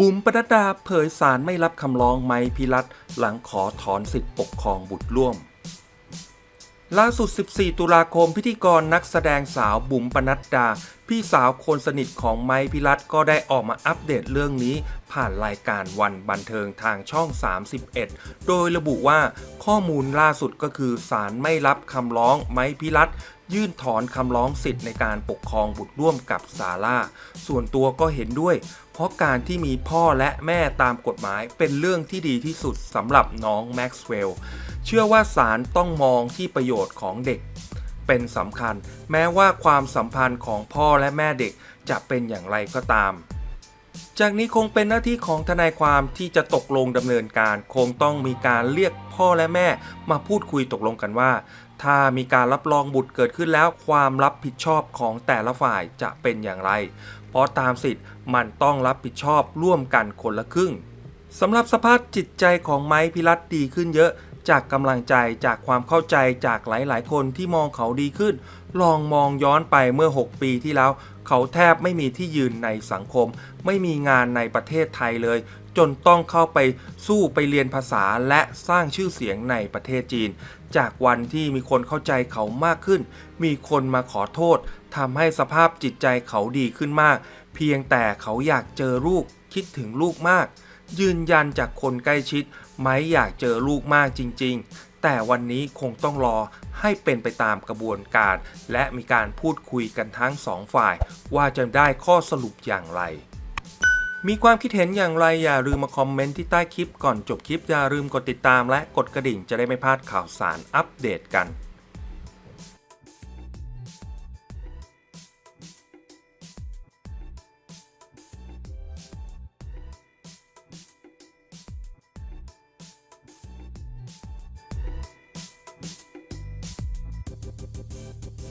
บุ๋มปนัดดาเผยสารไม่รับคำร้องไม้พิรัตหลังขอถอนสิทธิปกครองบุตรร่วม ล่าสุด 14 ตุลาคมพิธีกรนักแสดงสาวบุ๋มปนัดดา พี่สาวคนสนิทของไม้พิรัตก็ได้ออกมาอัปเดตเรื่องนี้ ผ่านรายการวันบันเทิงทางช่อง 31 โดยระบุว่าข้อมูลล่าสุดก็คือศาลไม่รับคำร้องไม้พิรัต ยื่นถอนคำร้องสิทธิ์ในการปกครองบุตรร่วมกับซาร่า ส่วนตัวก็เห็นด้วย เพราะการที่มีพ่อและแม่ตามกฎหมายเป็นเรื่องที่ดีที่สุดสำหรับน้องแม็กซ์เวลล์เชื่อว่าศาลต้องมองที่ประโยชน์ของเด็ก เป็นสำคัญ แม้ว่าความสัมพันธ์ของพ่อและแม่เด็กจะเป็นอย่างไรก็ตาม จากนี้คงเป็นหน้าที่ของทนายความที่จะตกลงดำเนินการ คงต้องมีการเรียกพ่อและแม่ มาพูดคุยตกลงกันว่า ถ้ามีการรับรองบุตรเกิดขึ้นแล้วความรับผิดชอบของแต่ละฝ่ายจะเป็นอย่างไร เพราะตามสิทธิ์มันต้องรับผิดชอบร่วมกันคนละครึ่งสำหรับสภาพจิตใจของไม้พิรัตดีขึ้นเยอะ จากกำลังใจจากความเข้าใจจากหลาย ๆ คนที่มองเขาดีขึ้น ลองมองย้อนไปเมื่อ 6 ปีที่แล้ว เขาแทบไม่มีที่ยืนในสังคม ไม่มีงานในประเทศไทยเลย จนต้องเข้าไปสู้ไปเรียนภาษาและสร้างชื่อเสียงในประเทศจีน จากวันที่มีคนเข้าใจเขามากขึ้น มีคนมาขอโทษทำให้สภาพจิตใจเขาดีขึ้นมาก เพียงแต่เขาอยากเจอลูกคิดถึงลูกมาก ยืนยันจากคนใกล้ชิด ไม้อยากเจอลูกมากจริง ๆ แต่วันนี้คงต้องรอให้เป็นไปตามกระบวนการ และมีการพูดคุยกันทั้งสองฝ่าย ว่าจะได้ข้อสรุปอย่างไรมีความคิดเห็นอย่างไรอย่าลืมมาคอมเมนต์ที่ใต้คลิปก่อนจบคลิปอย่าลืมกดติดตามและกดกระดิ่งจะได้ไม่พลาดข่าวสารอัปเดตกัน